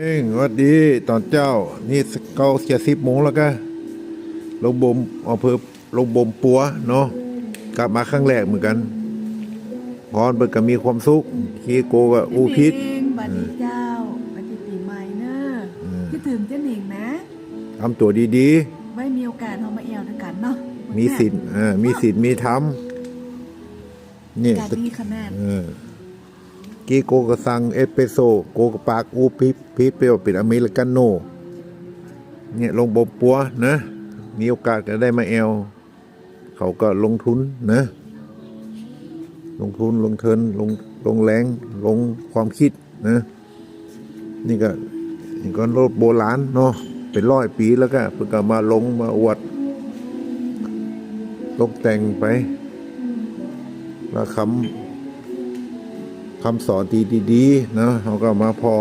เองสวัสดีตอนเจ้า นี่เก้าเจ็ดสิบโมงแล้วก็ลงบ่มอำเภอลงบ่มปัวเนาะกลับมาครั้งแรกเหมือนกันพรเปิดก็มีความสุขคีโกกับอูพิษเองบัดนี้เจ้าบัดนี้ปีใหม่เนอะอืมคิดถึงเจ้าหนิงนะทำตัวดีไว้มีโอกาสเรามาเอวด้วยกันเนาะๆมีสิทธิ์อ่ามีสิทธิ์มีธรรมนี่การดีขนาดเออ กีโกก็สั่งเอสเปโซโกกปากอูพิพิเปรี้ยวเป็นอเมริกาโน่เนี่ยลงบ่มปัวนะ มีโอกาสก็ได้มาแอล เขาก็ลงทุนนะ ลงทุนลงเทินลงลงแรงลงความคิดนะ นี่ก็นี่ก็รถโบราณเนาะเป็นร้อยปีแล้วก็เพิ่งก็มาลงมาอวดตกแต่งไปแล้วคำ คำสอนดีๆนะเขาก็มาพอ